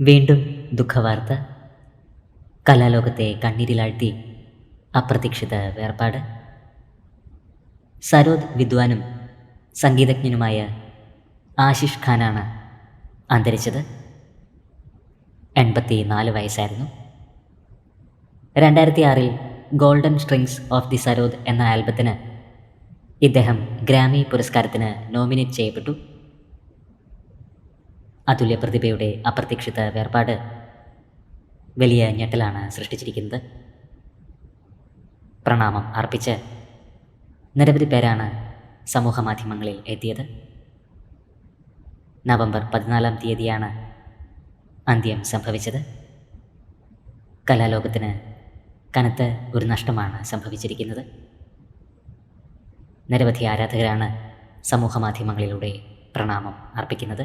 വീണ്ടും ദുഃഖവാർത്ത. കലാലോകത്തെ കണ്ണീരിലാഴ്ത്തി അപ്രതീക്ഷിത വേർപാട്. സരോദ് വിദ്വാനും സംഗീതജ്ഞനുമായ ആശിഷ് ഖാനാണ് അന്തരിച്ചത്. എൺപത്തി നാല് വയസ്സായിരുന്നു. രണ്ടായിരത്തി ആറിൽ golden strings of the sarod എന്ന ആൽബത്തിന് ഇദ്ദേഹം ഗ്രാമി പുരസ്കാരത്തിന് നോമിനേറ്റ് ചെയ്യപ്പെട്ടു. അതുല്യ പ്രതിഭയുടെ അപ്രതീക്ഷിത വേർപാട് വലിയ ഞെട്ടലാണ് സൃഷ്ടിച്ചിരിക്കുന്നത്. പ്രണാമം അർപ്പിച്ച് നിരവധി പേരാണ് സമൂഹ മാധ്യമങ്ങളിൽ എത്തിയത്. നവംബർ പതിനാലാം തീയതിയാണ് അന്ത്യം സംഭവിച്ചത്. കലാലോകത്തിന് കനത്ത ഒരു നഷ്ടമാണ് സംഭവിച്ചിരിക്കുന്നത്. നിരവധി ആരാധകരാണ് സമൂഹ മാധ്യമങ്ങളിലൂടെ പ്രണാമം അർപ്പിക്കുന്നത്.